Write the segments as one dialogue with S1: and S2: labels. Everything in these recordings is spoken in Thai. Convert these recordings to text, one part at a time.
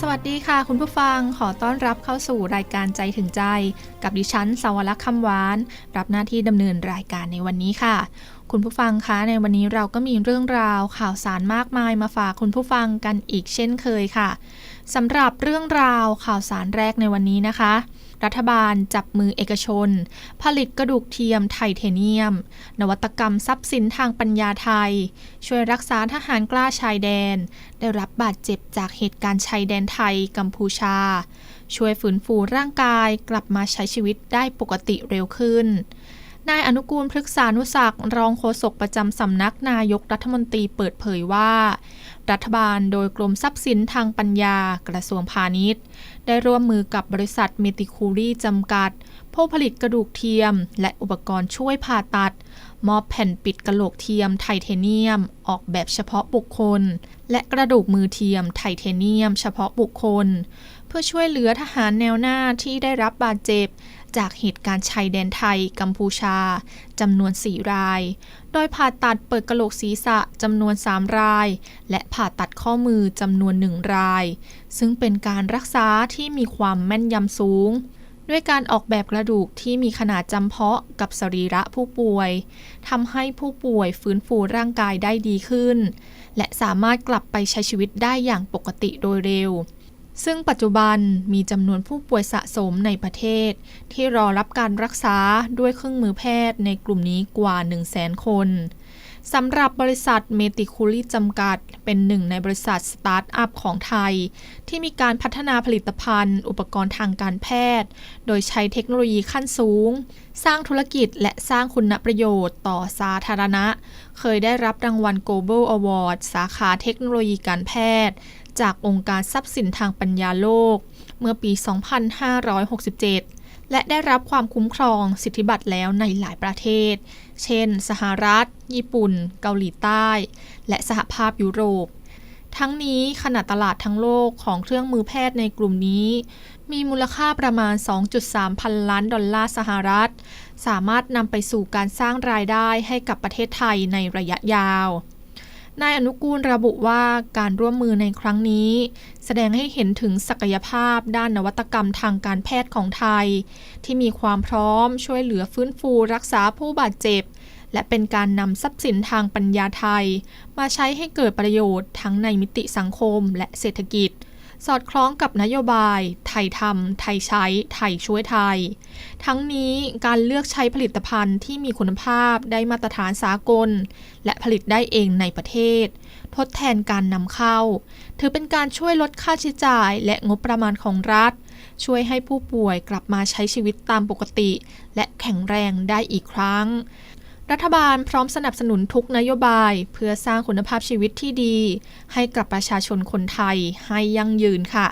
S1: สวัสดีค่ะ คุณผู้ฟังขอต้อนรับเข้าสู่รายการใจถึงใจ กับดิฉันสาวรักษ์คำหวาน รับหน้าที่ดำเนินรายการในวันนี้ค่ะ คุณผู้ฟังคะในวันนี้เราก็มีเรื่องราวข่าวสารมากมายมาฝากคุณผู้ฟังกันอีกเช่นเคยค่ะสำหรับเรื่องราวข่าวสารแรกในวันนี้นะคะ รัฐบาล จับมือเอกชน ผลิตกระดูกเทียมไทเทเนียม นวัตกรรมทรัพย์สินทางปัญญาไทย ช่วยรักษาทหารกล้าชายแดน ได้รับบาดเจ็บจากเหตุการณ์ชายแดนไทยกัมพูชา ช่วยฝืนฟูร่างกายกลับมาใช้ชีวิตได้ปกติเร็วขึ้น นายอนุกูลพฤกษานุศักดิ์รองโฆษกประจำสำนักนายกรัฐมนตรีเปิดเผยว่า รัฐบาลโดยกรมทรัพย์สินทางปัญญากระทรวงพาณิชย์ ได้ร่วมมือกับบริษัทเมติคูรีจำกัด ผู้ผลิตกระดูกเทียม และอุปกรณ์ช่วยผ่าตัด มอบแผ่นปิดกระโหลกเทียมไทเทเนียม ออกแบบเฉพาะบุคคล และกระดูกมือเทียมไทเทเนียม เฉพาะบุคคล เพื่อช่วยเหลือทหารแนวหน้าที่ได้รับบาดเจ็บ จากเหตุการณ์ชายแดนไทย กัมพูชาจำนวน 4 ราย โดยผ่าตัดเปิดกระโหลกศีรษะจำนวน 3 ราย และผ่าตัดข้อมือจำนวน 1 ราย ซึ่งเป็นการรักษาที่มีความแม่นยำสูงด้วยการออกแบบกระดูกที่มีขนาดจำเพาะกับสรีระผู้ป่วยทำให้ผู้ป่วยฟื้นฟูร่างกายได้ดีขึ้น และสามารถกลับไปใช้ชีวิตได้อย่างปกติโดยเร็ว ซึ่งปัจจุบันมีจำนวนผู้ป่วยสะสมในประเทศ ที่รอรับการรักษาด้วยเครื่องมือแพทย์ในกลุ่มนี้กว่า 1 0 0 0 0แสนคน สำหรับบริษัทเมติคูลีจำกัด เป็นหนึ่งในบริษัทสตาร์ทอัพของไทย ที่มีการพัฒนาผลิตภัณฑ์ อุปกรณ์ทางการแพทย์ โดยใช้เทคโนโลยีขั้นสูง สร้างธุรกิจและสร้างคุณประโยชน์ต่อสาธารณะ เคยได้รับรางวัล Global Award สาขาเทคโนโลยีการแพทย์ จากองค์การทรัพย์สินทางปัญญาโลก เมื่อปี 2567 และได้รับความคุ้มครองสิทธิบัตรแล้วในหลายประเทศ เช่น สหรัฐ ญี่ปุ่น เกาหลีใต้ และสหภาพยุโรป ทั้งนี้ขนาดตลาดทั้งโลกของเครื่องมือแพทย์ในกลุ่มนี้ มีมูลค่าประมาณ 2.3 พันล้านดอลลาร์สหรัฐ สามารถนำไปสู่การสร้างรายได้ให้กับประเทศไทยในระยะยาว นายอนุกูลระบุว่าการร่วมมือในครั้งนี้ แสดงให้เห็นถึงศักยภาพด้านนวัตกรรมทางการแพทย์ของไทย ที่มีความพร้อมช่วยเหลือฟื้นฟูรักษาผู้บาดเจ็บ และเป็นการนำทรัพย์สินทางปัญญาไทย มาใช้ให้เกิดประโยชน์ทั้งในมิติสังคมและเศรษฐกิจ สอดคล้องกับนโยบาย ไทยทำไทยใช้ ไทยช่วยไทย ทั้งนี้การเลือกใช้ผลิตภัณฑ์ที่มีคุณภาพได้มาตรฐานสากล และผลิตได้เองในประเทศ ทดแทนการนำเข้า ถือเป็นการช่วยลดค่าใช้จ่ายและงบประมาณของรัฐ ช่วยให้ผู้ป่วยกลับมาใช้ชีวิตตามปกติ และแข็งแรงได้อีกครั้ง รัฐบาลพร้อมสนับสนุนทุกนโยบาย เพื่อสร้างคุณภาพชีวิตที่ดี ให้กับประชาชนคนไทยให้ยั่งยืนค่ะ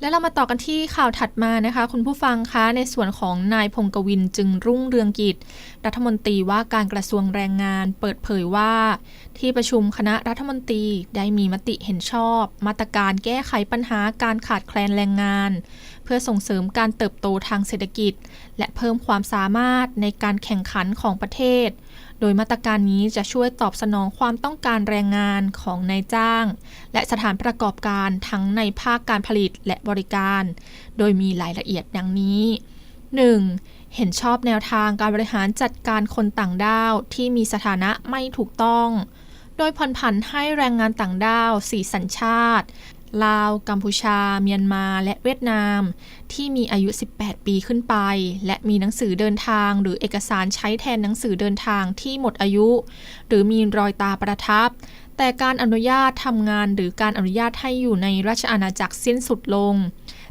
S1: และเรามาต่อกันที่ข่าวถัดมานะคะ คุณผู้ฟังคะในส่วนของนายพงกวินจึงรุ่งเรืองกิจ รัฐมนตรีว่าการกระทรวงแรงงาน เปิดเผยว่า ที่ประชุมคณะรัฐมนตรีได้มีมติเห็นชอบ มาตรการแก้ไขปัญหาการขาดแคลนแรงงาน เพื่อส่งเสริมการเติบโตทางเศรษฐกิจ และเพิ่มความสามารถในการแข่งขันของประเทศ โดยมาตรการนี้จะช่วยตอบสนองความต้องการแรงงานของนายจ้าง และสถานประกอบการทั้งในภาคการผลิตและบริการ โดยมีรายละเอียดดังนี้ 1. เห็นชอบแนวทางการบริหารจัดการคนต่างด้าวที่มีสถานะไม่ถูกต้อง โดยผ่อนผันให้แรงงานต่างด้าว 4 สัญชาติ ลาว กัมพูชา เมียนมา และเวียดนาม ที่มีอายุ 18 ปีขึ้นไป และมีหนังสือเดินทาง หรือเอกสารใช้แทนหนังสือเดินทางที่หมดอายุ หรือมีรอยตาประทับ แต่การอนุญาตทำงานหรือการอนุญาตให้อยู่ในราชอาณาจักรสิ้นสุดลง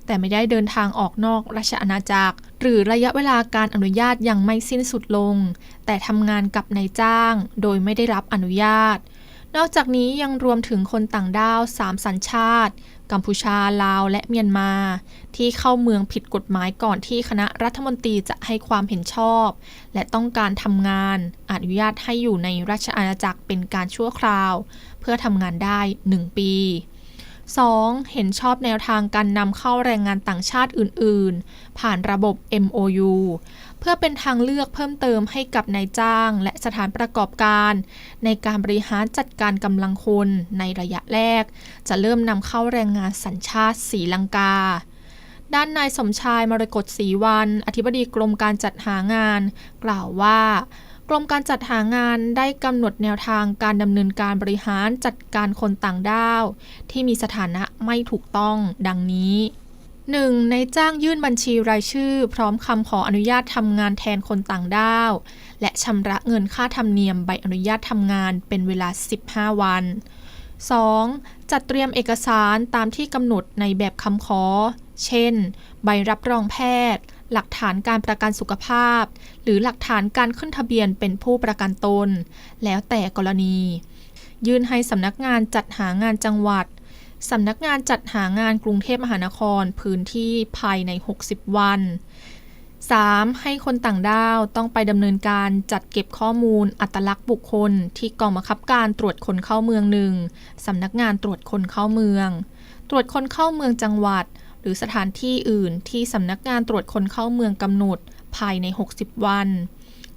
S1: แต่ไม่ได้เดินทางออกนอกราชอาณาจักร หรือระยะเวลาการอนุญาตยังไม่สิ้นสุดลง แต่ทำงานกับนายจ้าง โดยไม่ได้รับอนุญาต นอกจากนี้ยังรวมถึงคนต่างด้าว3สัญชาติ กัมพูชา ลาว และเมียนมา ที่เข้าเมืองผิดกฎหมายก่อนที่คณะรัฐมนตรีจะให้ความเห็นชอบ และต้องการทำงาน อนุญาตให้อยู่ในราชอาณาจักรเป็นการชั่วคราว เพื่อทำงานได้ 1 ปี 2. เห็นชอบแนวทางการนำเข้าแรงงานต่างชาติอื่น ๆ ผ่านระบบ MOU เพื่อเป็นทางเลือกเพิ่มเติมให้กับนายจ้าง และสถานประกอบการ ในการบริหารจัดการกำลังคนในระยะแรก จะเริ่มนำเข้าแรงงานสัญชาติศรีลังกาด้านนายสมชายมรกตศรีวัน อธิบดีกรมการจัดหางาน กล่าวว่า กรมการจัดหางานได้กำหนดแนวทางการดำเนินการบริหารจัดการคนต่างด้าว ที่มีสถานะไม่ถูกต้องดังนี้ 1. ในจ้างยื่นบัญชีรายชื่อ พร้อมคำขออนุญาตทำงานแทนคนต่างด้าว และชำระเงินค่าธรรมเนียมใบอนุญาตทำงานเป็นเวลา 15 วัน 2. จัดเตรียมเอกสารตามที่กำหนดในแบบคำขอ เช่น ใบรับรองแพทย์ หลักฐานการประกันสุขภาพ หรือหลักฐานการขึ้นทะเบียนเป็นผู้ประกันตน แล้วแต่กรณี ยื่นให้สำนักงานจัดหางานจังหวัด สำนักงานจัดหางานกรุงเทพมหานครพื้นที่ภายใน 60 วัน 3. ให้คนต่างด้าวต้องไปดำเนินการจัดเก็บข้อมูลอัตลักษณ์บุคคล ที่กองบังคับการตรวจคนเข้าเมืองหนึ่งสำนักงานตรวจคนเข้าเมือง ตรวจคนเข้าเมืองจังหวัด หรือสถานที่อื่นที่สำนักงานตรวจคนเข้าเมืองกำหนดภายใน 60 วัน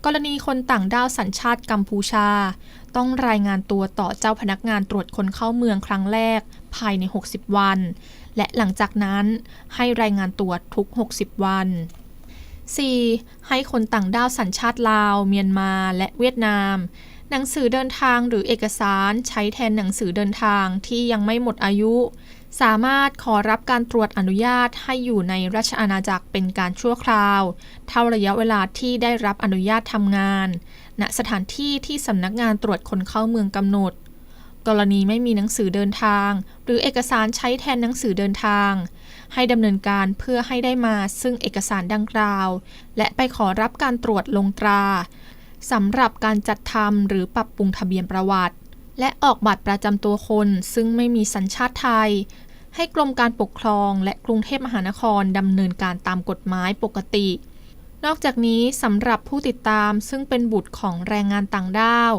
S1: กรณีคนต่างด้าวสัญชาติกัมพูชา ต้องรายงานตัวต่อเจ้าพนักงานตรวจคนเข้าเมืองครั้งแรก ภายใน 60 วัน และหลังจากนั้นให้รายงานตัวทุก 60 วัน 4. ให้คนต่างด้าวสัญชาติลาว เมียนมา และเวียดนาม หนังสือเดินทางหรือเอกสารใช้แทนหนังสือเดินทางที่ยังไม่หมดอายุ สามารถขอรับการตรวจอนุญาตให้อยู่ในราชอาณาจักรเป็นการชั่วคราว เท่าระยะเวลาที่ได้รับอนุญาตทำงาน ณ สถานที่ที่สำนักงานตรวจคนเข้าเมืองกำหนด กรณีไม่มีหนังสือเดินทาง หรือเอกสารใช้แทนหนังสือเดินทาง ให้ดำเนินการเพื่อให้ได้มาซึ่งเอกสารดังกล่าว และไปขอรับการตรวจลงตราสำหรับการจัดทำหรือปรับปรุงทะเบียนประวัติ และออกบัตรประจำตัวคน ซึ่งไม่มีสัญชาติไทย ให้กรมการปกครองและกรุงเทพมหานครดำเนินการตามกฎหมายปกติ นอกจากนี้สำหรับผู้ติดตามซึ่งเป็นบุตรของแรงงานต่างด้าว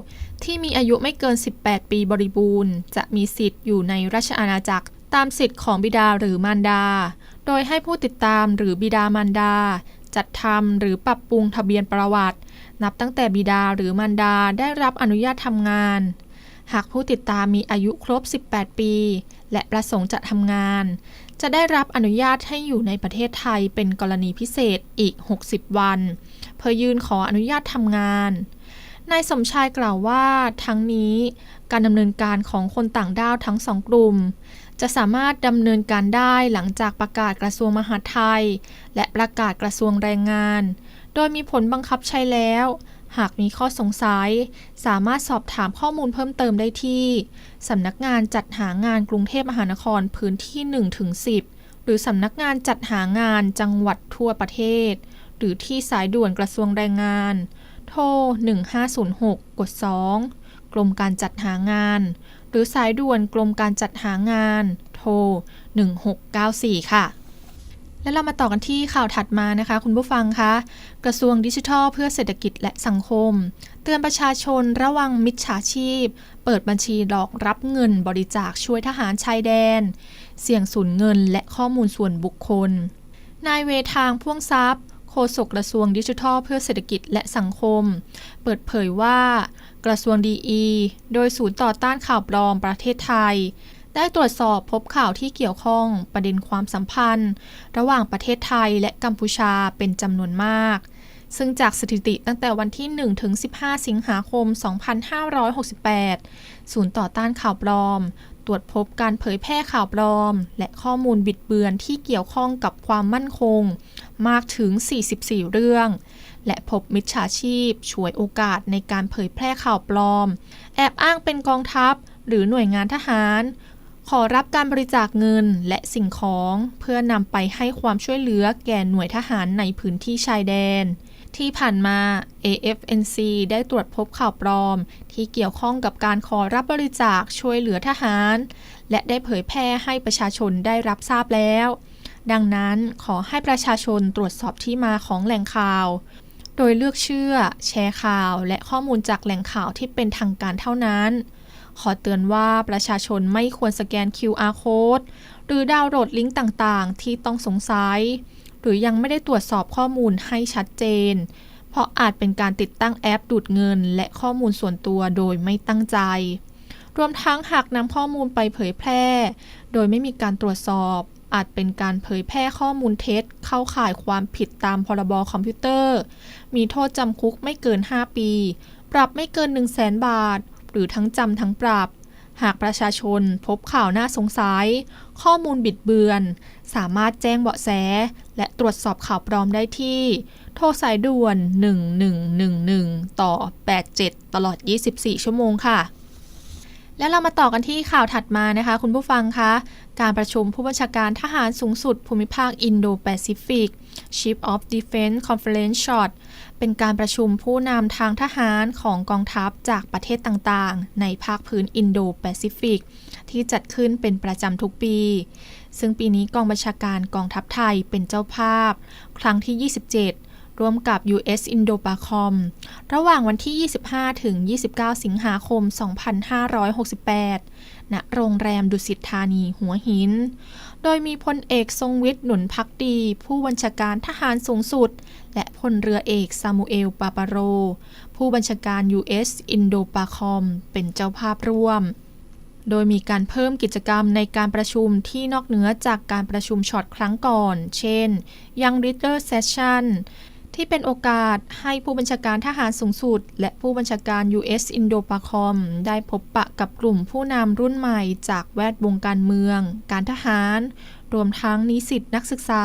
S1: ที่มีอายุไม่เกิน 18 ปีบริบูรณ์ จะมีสิทธิ์อยู่ในราชอาณาจักรตามสิทธิ์ของบิดาหรือมารดา โดยให้ผู้ติดตามหรือบิดามารดา จัดทำหรือปรับปรุงทะเบียนประวัติ นับตั้งแต่บิดาหรือมารดาได้รับอนุญาตทำงาน หากผู้ติดตามมีอายุครบ 18 ปี และประสงค์จะทำงาน จะได้รับอนุญาตให้อยู่ในประเทศไทยเป็นกรณีพิเศษอีก 60 วัน เพื่อยื่นขออนุญาตทำงานนายสมชายกล่าวว่าทั้งนี้การดำเนินการของคนต่างด้าวทั้งสองกลุ่ม จะสามารถดำเนินการได้หลังจากประกาศกระทรวงมหาดไทย และประกาศกระทรวงแรงงาน โดยมีผลบังคับใช้แล้ว หากมีข้อสงสัย สามารถสอบถามข้อมูลเพิ่มเติมได้ที่ สำนักงานจัดหางานกรุงเทพมหานครพื้นที่1-10 หรือสำนักงานจัดหางานจังหวัดทั่วประเทศ หรือที่สายด่วนกระทรวงแรงงาน โทร 1506 กด 2 กรมการจัดหางาน หรือสายด่วนกรมการจัดหางาน โทร 1694 ค่ะ และเรามาต่อกันที่ข่าวถัดมานะคะ คุณผู้ฟังคะ กระทรวงดิจิทัลเพื่อเศรษฐกิจและสังคม เตือนประชาชนระวังมิจฉาชีพ เปิดบัญชีหลอกรับเงินบริจาคช่วยทหารชายแดน เสี่ยงสูญเงินและข้อมูลส่วนบุคคล นายเวทางพ่วงทรัพย์โฆษกกระทรวงดิจิทัลเพื่อเศรษฐกิจและสังคม เปิดเผยว่ากระทรวงดีอีโดยศูนย์ต่อต้านข่าวปลอมประเทศไทย ได้ตรวจสอบพบข่าวที่เกี่ยวข้องประเด็นความสัมพันธ์ ระหว่างประเทศไทยและกัมพูชาเป็นจำนวนมาก ซึ่งจากสถิติตั้งแต่วันที่ 1 ถึง 15 สิงหาคม 2568 ศูนย์ต่อต้านข่าวปลอม ตรวจพบการเผยแพร่ข่าวปลอม และข้อมูลบิดเบือนที่เกี่ยวข้องกับความมั่นคง มากถึง 44 เรื่องและพบมิจฉาชีพฉวยโอกาสในการเผยแพร่ข่าวปลอม แอบอ้างเป็นกองทัพ หรือหน่วยงานทหาร ขอรับการบริจาคเงินและสิ่งของเพื่อนำไปให้ความช่วยเหลือแก่หน่วยทหารในพื้นที่ชายแดน ที่ผ่านมา AFNC ได้ตรวจพบข่าวปลอม ที่เกี่ยวข้องกับการขอรับบริจาคช่วยเหลือทหาร และได้เผยแพร่ให้ประชาชนได้รับทราบแล้ว ดังนั้นขอให้ประชาชนตรวจสอบที่มาของแหล่งข่าว โดยเลือกเชื่อ แชร์ข่าว และข้อมูลจากแหล่งข่าวที่เป็นทางการเท่านั้น ขอเตือนว่าประชาชนไม่ควรสแกน QR code หรือดาวน์โหลดลิงก์ต่างๆ ที่ต้องสงสัย หรือยังไม่ได้ตรวจสอบข้อมูลให้ชัดเจน เพราะอาจเป็นการติดตั้งแอปดูดเงิน และข้อมูลส่วนตัวโดยไม่ตั้งใจ รวมทั้งหากนำข้อมูลไปเผยแพร่ โดยไม่มีการตรวจสอบ อาจเป็นการเผยแพร่ข้อมูลเท็จ เข้าข่ายความผิดตามพรบคอมพิวเตอร์ มีโทษจำคุกไม่เกิน 5 ปี ปรับไม่เกิน 1 0 0 0 0แบาท หรือทั้งจำทั้งปรับ หากประชาชนพบข่าวน่าสงสัย ข้อมูลบิดเบือน สามารถแจ้งเบาะแส และตรวจสอบข่าวปลอมได้ที่ โทรสายด่วน 1111 ต่อ 87 ตลอด 24 ชั่วโมงค่ะแล้วเรามาต่อกันที่ข่าวถัดมานะคะ คุณผู้ฟังคะ การประชุมผู้บัญชาการทหารสูงสุดภูมิภาคอินโดแปซิฟิก Chief of Defense Conference Short เป็นการประชุมผู้นำทางทหารของกองทัพจากประเทศต่างๆ ในภาคพื้นอินโดแปซิฟิก ที่จัดขึ้นเป็นประจำทุกปี ซึ่งปีนี้กองบัญชาการกองทัพไทยเป็นเจ้าภาพ ครั้งที่ 27 ร่วมกับ US Indo-PACOM ระหว่างวันที่ 25 ถึง 29 สิงหาคม 2568 ณ โรงแรมดุสิตธานีหัวหิน โดยมีพลเอกทรงวิทย์หนุนพักดี ผู้บัญชาการทหารสูงสุด และพลเรือเอกซามูเอลปาปาโร ผู้บัญชาการ US Indo-PACOM เป็นเจ้าภาพร่วม โดยมีการเพิ่มกิจกรรมในการประชุมที่นอกเหนือจากการประชุมช็อตครั้งก่อน เช่น Young Leader Session ที่เป็นโอกาสให้ผู้บัญชาการทหารสูงสุด และผู้บัญชาการ US Indo-PACOM ได้พบปะกับกลุ่มผู้นำรุ่นใหม่จากแวดวงการเมือง การทหาร รวมทั้งนิสิตนักศึกษา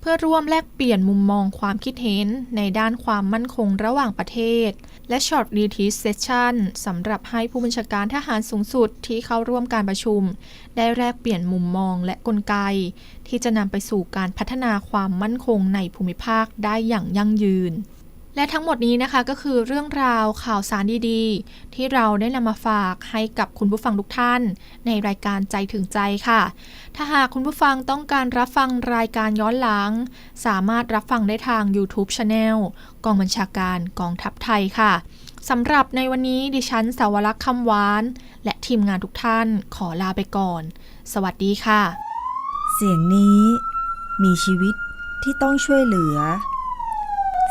S1: เพื่อร่วมแลกเปลี่ยนมุมมองความคิดเห็นในด้านความมั่นคงระหว่างประเทศ และ Short Retreat Session สำหรับให้ผู้บัญชาการทหารสูงสุดที่เข้าร่วมการประชุม ได้แลกเปลี่ยนมุมมองและกลไก ที่จะนำไปสู่การพัฒนาความมั่นคงในภูมิภาคได้อย่างยั่งยืน และทั้งหมดนี้นะคะก็คือเรื่องราวข่าวสารดีๆ ที่เราได้นำมาฝากให้กับคุณผู้ฟังทุกท่าน ในรายการใจถึงใจค่ะ ถ้าหากคุณผู้ฟังต้องการรับฟังรายการย้อนหลัง สามารถรับฟังได้ทาง YouTube Channel กองบัญชาการกองทัพไทยค่ะสำหรับในวันนี้ดิฉันสาวรักษ์คำหวาน และทีมงานทุกท่านขอลาไปก่อน สวัสดีค่ะ
S2: เสียงนี้มีชีวิตที่ต้องช่วยเหลือ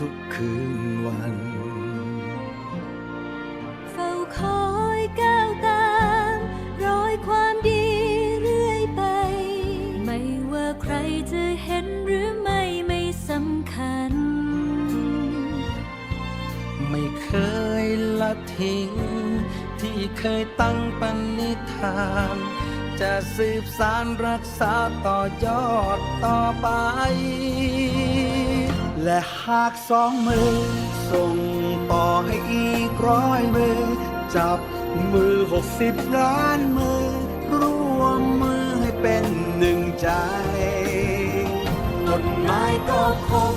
S3: ทุก
S4: คืนวัน
S3: เฝ้าคอยก้าวตามรอยความดีเรื่อยไป ไม่ว่าใครจะเห็นหรือไม่ไม่สำคัญ
S4: ไม่เคยละทิ้ง ที่เคยตั้งปณิธาน จะสืบสารรักษาต่อยอดต่อไป และหากสองมือ ส่งต่อให้อีกร้อยมือ จับมือหกสิบล้านมือ ร่วมมือให้เป็นหนึ่งใจต้นไม้ก็คง